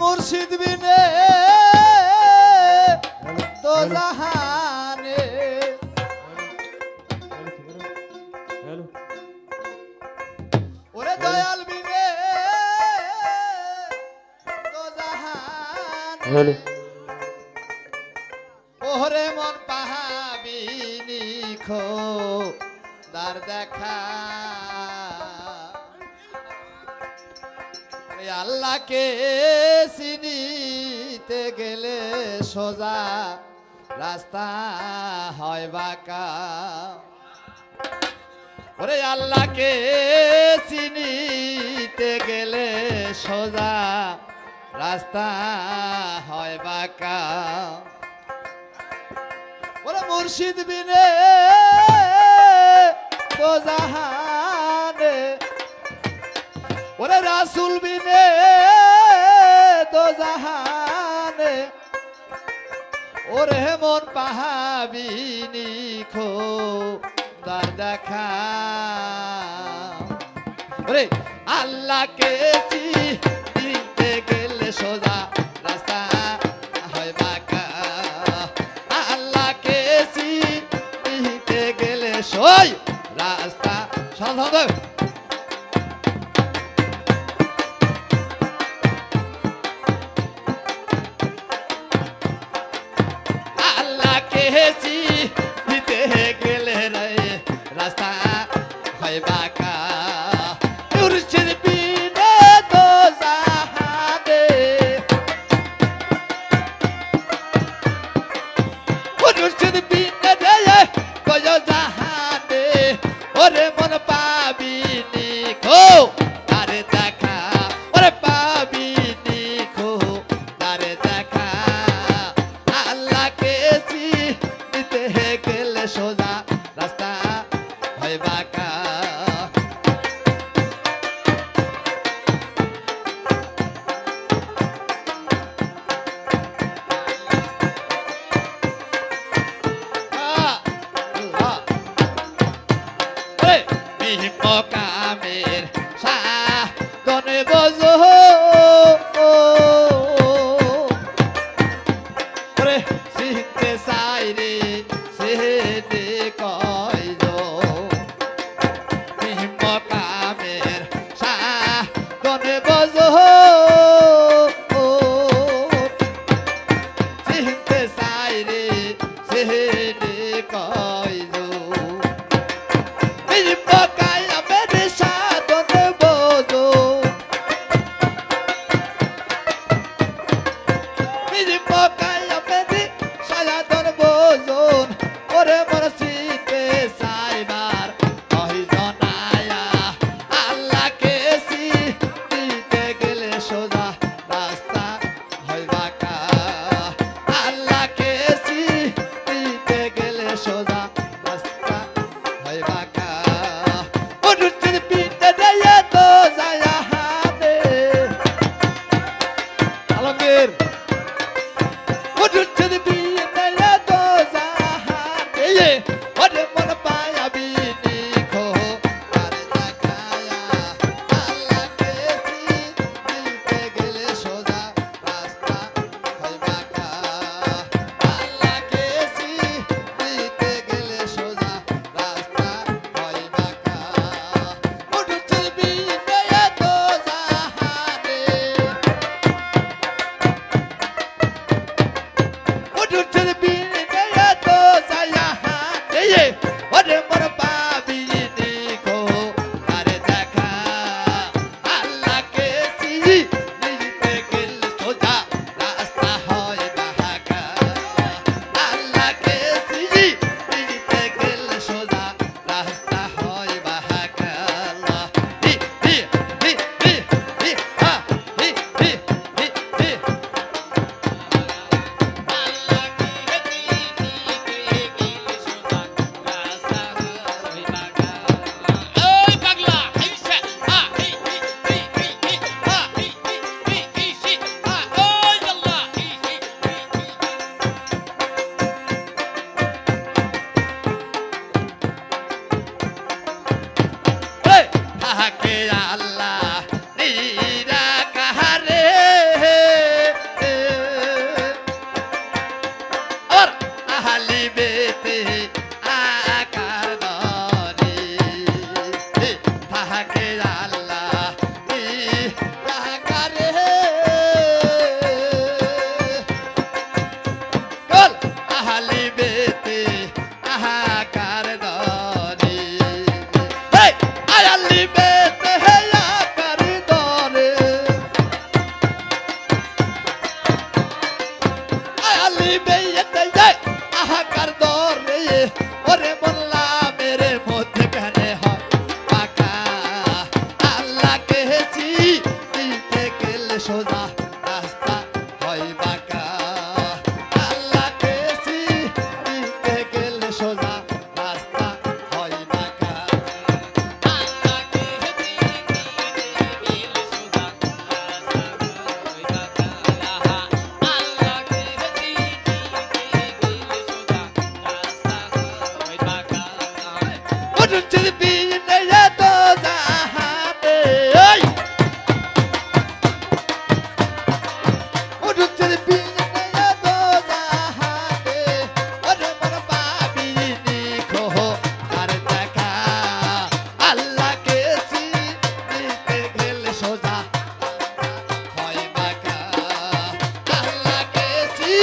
মুর্শিদ বিনে তো জাহানে। ওরে দয়াল বিনে তো জাহানে। ওরে মন পাহাবিনি খো দার দেখা আল্লাহকে চিনিতে গেলে সোজা রাস্তা হয় বাঁকা। ওরে আল্লাহকে চিনিতে গেলে সোজা রাস্তা হয় বাঁকা। ওরে মুর্শিদ বিনে তো জাহানে ওরে রাসুল বিনে তো জাহানে ওরে মন পাহাবিনি খো দার দেখা ওরে আল্লাহকে দিতে আল্লাহকে দিতে গেলে রাস্তা হয় বাঁকা। ওরে সিনতে সাইরে সেহেতে কয়জ তাহাকে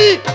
deep.